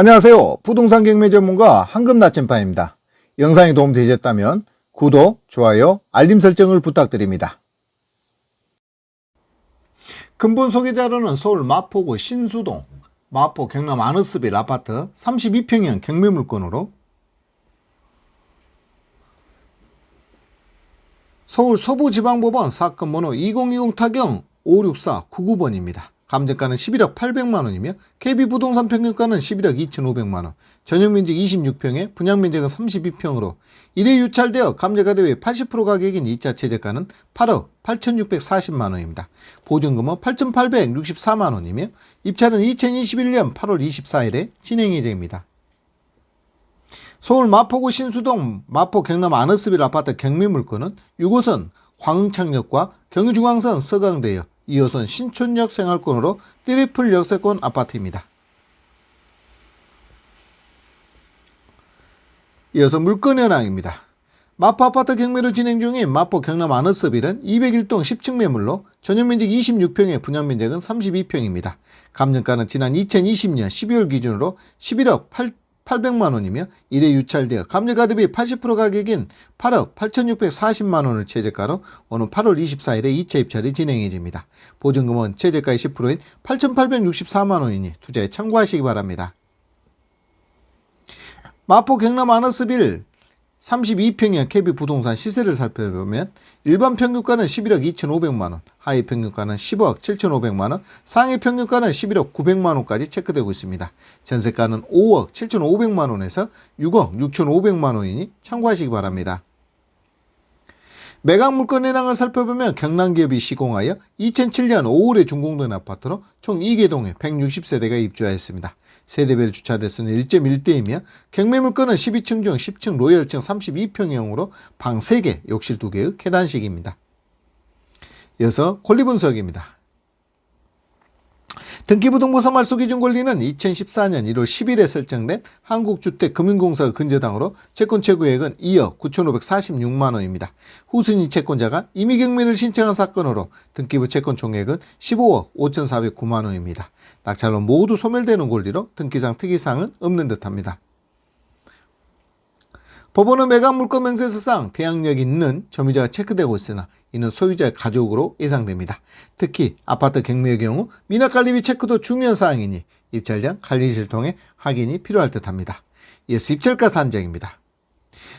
안녕하세요. 부동산 경매 전문가 황금 나침반입니다. 영상이 도움되셨다면 구독, 좋아요, 알림 설정을 부탁드립니다. 근본 소개자료는 서울 마포구 신수동, 마포 경남 아너스빌 아파트 32평형 경매 물건으로 서울 서부지방법원 사건 번호 2020 타경 56499번입니다. 감정가는 11억 800만 원이며 KB 부동산 평균가는 11억 2,500만 원, 전용 면적 26평에 분양 면적은 32평으로 1회 유찰되어 감정가 대비 80% 가격인 2차 최저가는 8억 8,640만 원입니다. 보증금은 8,864만 원이며 입찰은 2021년 8월 24일에 진행 예정입니다. 서울 마포구 신수동 마포 경남 아너스빌 아파트 경매 물건은 6호선 광흥창역과 경의중앙선 서강대역 2호선 신촌역 생활권으로 트리플 역세권 아파트입니다. 이어서 물건 현황입니다. 마포 아파트 경매로 진행 중인 마포 경남 아너스빌은 201동 10층 매물로 전용 면적 26평에 분양 면적은 32평입니다. 감정가는 지난 2020년 12월 기준으로 11억 8, 800만 원이며 1회 유찰되어 감정가 대비 80% 가격인 8억 8,640만 원을 최저가로 오는 8월 24일에 2차 입찰이 진행해집니다. 보증금은 최저가의 10%인 8,864만 원이니 투자에 참고하시기 바랍니다. 마포 경남 아너스빌 32평형 KB 부동산 시세를 살펴보면 일반 평균가는 11억 2,500만 원, 하위 평균가는 10억 7,500만 원, 상위 평균가는 11억 900만 원까지 체크되고 있습니다. 전세가는 5억 7,500만 원에서 6억 6,500만 원이니 참고하시기 바랍니다. 매각 물건 현황을 살펴보면 경남기업이 시공하여 2007년 5월에 준공된 아파트로 총 2개 동에 160세대가 입주하였습니다. 세대별 주차 대수는 1.1대이며 경매 물건은 12층 중 10층 로열층 32평형으로 방 3개, 욕실 2개의 계단식입니다. 이어서 권리 분석입니다. 등기부등본사 말소 기준 권리는 2014년 1월 10일에 설정된 한국주택금융공사 근저당으로 채권 최고액은 2억 9,546만 원입니다. 후순위 채권자가 임의경매를 신청한 사건으로 등기부 채권 총액은 15억 5,409만 원입니다. 낙찰로 모두 소멸되는 권리로 등기상 특이사항은 없는 듯합니다. 법원은 매각 물건 명세서상 대항력 있는 점유자가 체크되고 있으나 이는 소유자의 가족으로 예상됩니다. 특히 아파트 경매의 경우 미납관리비 체크도 중요한 사항이니 입찰장 관리실 통해 확인이 필요할 듯합니다. 이어서 입찰가 산정입니다.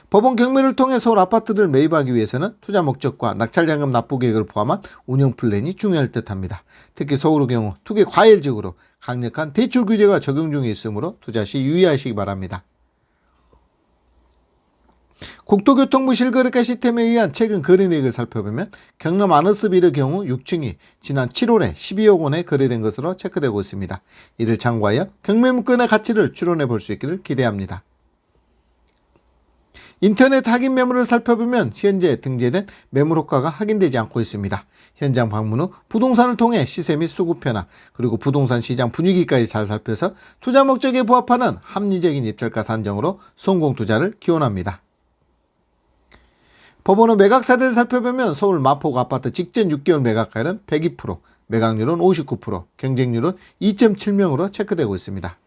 법원 경매를 통해 서울 아파트를 매입하기 위해서는 투자 목적과 낙찰자금 납부 계획을 포함한 운영 플랜이 중요할 듯합니다. 특히 서울의 경우 투기 과열적으로 강력한 대출 규제가 적용 중에 있으므로 투자 시 유의하시기 바랍니다. 국토교통부 실거래가 시스템에 의한 최근 거래 내역을 살펴보면 경남 아너스빌의 경우 6층이 지난 7월에 12억 원에 거래된 것으로 체크되고 있습니다. 이를 참고하여 경매 물건의 가치를 추론해 볼 수 있기를 기대합니다. 인터넷 확인 매물을 살펴보면 현재 등재된 매물 호가가 확인되지 않고 있습니다. 현장 방문 후 부동산을 통해 시세 및 수급 변화 그리고 부동산 시장 분위기까지 잘 살펴서 투자 목적에 부합하는 합리적인 입찰가 산정으로 성공 투자를 기원합니다. 법원은 매각사들을 살펴보면 서울 마포구 아파트 직전 6개월 매각가율은 102%, 매각률은 59%, 경쟁률은 2.7명으로 체크되고 있습니다.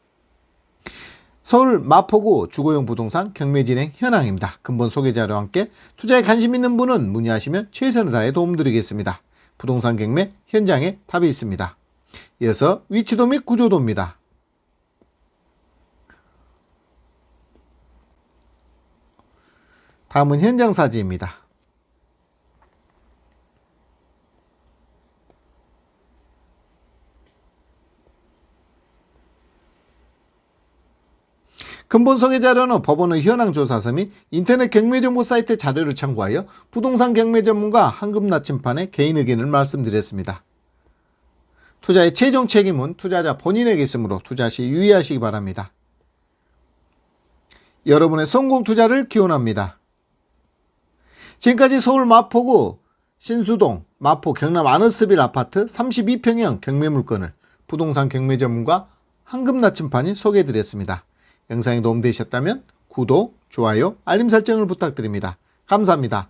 서울 마포구 주거용 부동산 경매 진행 현황입니다. 근본 소개자료와 함께 투자에 관심 있는 분은 문의하시면 최선을 다해 도움드리겠습니다. 부동산 경매 현장에 답이 있습니다. 이어서 위치도 및 구조도입니다. 다음은 현장 사진입니다. 근본 소개 자료는 법원의 현황 조사서 및 인터넷 경매 정보 사이트 자료를 참고하여 부동산 경매 전문가 한금 나침판의 개인 의견을 말씀드렸습니다. 투자의 최종 책임은 투자자 본인에게 있으므로 투자 시 유의하시기 바랍니다. 여러분의 성공 투자를 기원합니다. 지금까지 서울 마포구 신수동 마포 경남 아너스빌 아파트 32평형 경매 물건을 부동산 경매 전문가 한금 나침판이 소개해드렸습니다. 영상이 도움되셨다면 구독, 좋아요, 알림 설정을 부탁드립니다. 감사합니다.